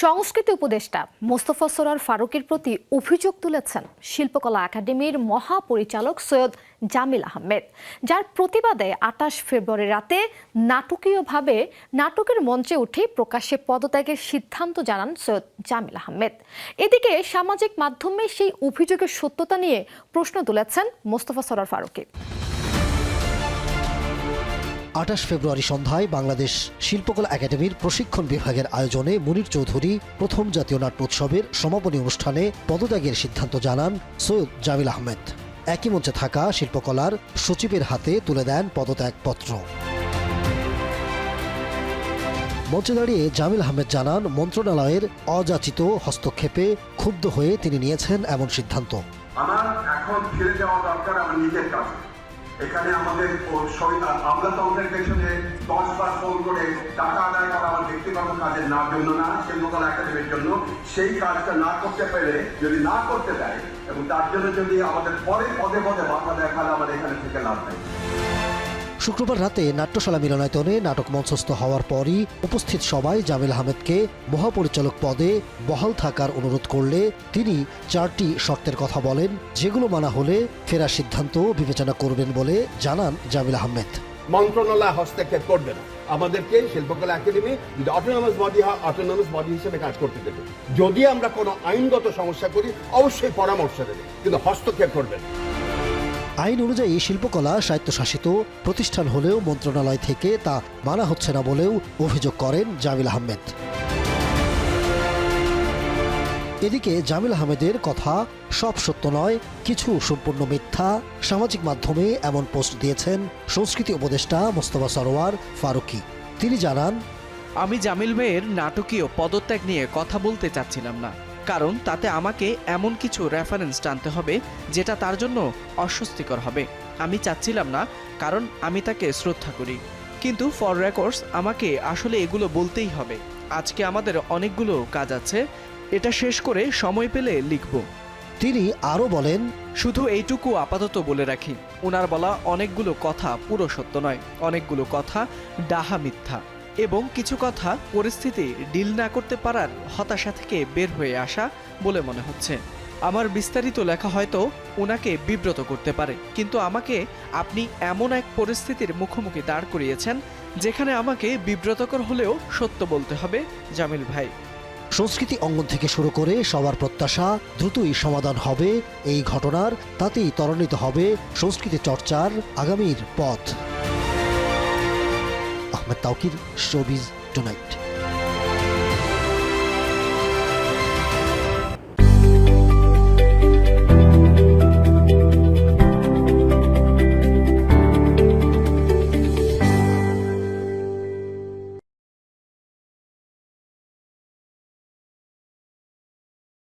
সংস্কৃতি উপদেষ্টা মোস্তফা সরার ফারুকের প্রতি অভিযোগ তুলেছেন শিল্পকলা একাডেমির মহাপরিচালক সৈয়দ জামিল আহমেদ, যার প্রতিবাদে আটাশ ফেব্রুয়ারি রাতে নাটকীয়ভাবে নাটকের মঞ্চে উঠে প্রকাশ্যে পদত্যাগের সিদ্ধান্ত জানান সৈয়দ জামিল আহমেদ। এদিকে সামাজিক মাধ্যমে সেই অভিযোগের সত্যতা নিয়ে প্রশ্ন তুলেছেন মোস্তফা সরার ফারুকি। আঠাশ ফেব্রুয়ারি সন্ধ্যায় বাংলাদেশ শিল্পকলা একাডেমির প্রশিক্ষণ বিভাগের আয়োজনে মুনির চৌধুরী প্রথম জাতীয় নাট্যোৎসবের সমাপনী অনুষ্ঠানে পদত্যাগের সিদ্ধান্ত জানান সৈয়দ জামিল আহমেদ। একই মঞ্চে থাকা শিল্পকলার সচিবের হাতে তুলে দেন পদত্যাগপত্র। মঞ্চে দাঁড়িয়ে জামিল আহমেদ জানান, মন্ত্রণালয়ের অযাচিত হস্তক্ষেপে ক্ষুব্ধ হয়ে তিনি নিয়েছেন এমন সিদ্ধান্ত। আমার এখন যাওয়া দরকার আমার নিজের কাছে এখানে আমাদের আমরা তো পেছনে দশ বার ফোন করে টাকা আদায় করা আমার ব্যক্তিগত কাজের না জন্য না, শিল্পকলা একাডেমির জন্য। সেই কাজটা না করতে পেরে যদি না করতে দেয়, এবং তার জন্য যদি আমাদের পরে পদে পদে বাধা দেখালে আমাদের এখানে থেকে লাভ নেই। শুক্রবার রাতে নাট্যশালা মিলনায়তনে নাটক মঞ্চস্থ হওয়ার পরই উপস্থিত সবাই জামিল আহমেদকে মহাপরিচালক পদে বহাল থাকার অনুরোধ করলে তিনি চারটি শর্তের কথা বলেন, যেগুলো মানা হলে ফেরার সিদ্ধান্ত বিবেচনা করবেন বলে জানান জামিল আহমেদ। মন্ত্রণালয় হস্তক্ষেপ করবে না। আমাদেরকে শিল্পকলা একাডেমি, যদি অটোনমাস বডি হয় অটোনমাস বডি হিসেবে কাজ করতে দেবে। যদি আমরা কোনো আইনগত সমস্যা করি, অবশ্যই পরামর্শ দেবে, কিন্তু হস্তক্ষেপ করবে না। আইন অনুযায়ী শিল্পকলা স্বায়ত্তশাসিত প্রতিষ্ঠান হলেও মন্ত্রণালয় থেকে তা মানা হচ্ছে না বলেও অভিযোগ করেন জামিল আহমেদ। এদিকে জামিল আহমেদের কথা সব সত্য নয়, কিছু সম্পূর্ণ মিথ্যা সামাজিক মাধ্যমে এমন পোস্ট দিয়েছেন সংস্কৃতি উপদেষ্টা মোস্তফা সরোয়ার ফারুকি। তিনি জানান, আমি জামিল ভাইয়ের নাটকীয় পদত্যাগ নিয়ে কথা বলতে চাচ্ছিলাম না। কারণ তাতে আমাকে এমন কিছু রেফারেন্স টানতে হবে যেটা তার জন্য অস্বস্তিকর হবে। আমি চাচ্ছিলাম না কারণ আমি তাকে শ্রদ্ধা করি। কিন্তু ফর রেকর্ডস আমাকে আসলে এগুলো বলতেই হবে। আজকে আমাদের অনেকগুলো কাজ আছে এটা শেষ করে সময় পেলে লিখব। তিনি আরও বলেন শুধু এইটুকু আপাতত বলে রাখি। ওনার বলা অনেকগুলো কথা পুরো সত্য নয়। অনেকগুলো কথা ডাহা মিথ্যা। এবং কিছু কথা পরিস্থিতি ডিল না করতে পারার হতাশা থেকে বের হয়ে আসা বলে মনে হচ্ছে। আমার বিস্তারিত লেখা হয়তো ওনাকে বিব্রত করতে পারে, কিন্তু আমাকে আপনি এমন এক পরিস্থিতির মুখোমুখি দাঁড় করিয়েছেন, যেখানে আমাকে বিব্রতকর হলেও সত্য বলতে হবে, জামিল ভাই। সংস্কৃতি অঙ্গন থেকে শুরু করে সবার প্রত্যাশা দ্রুতই সমাধান হবে, এই ঘটনার তাতেই ত্বরান্বিত হবে সংস্কৃতি চর্চার আগামীর পথ। Ahmed Tauquir showbiz tonight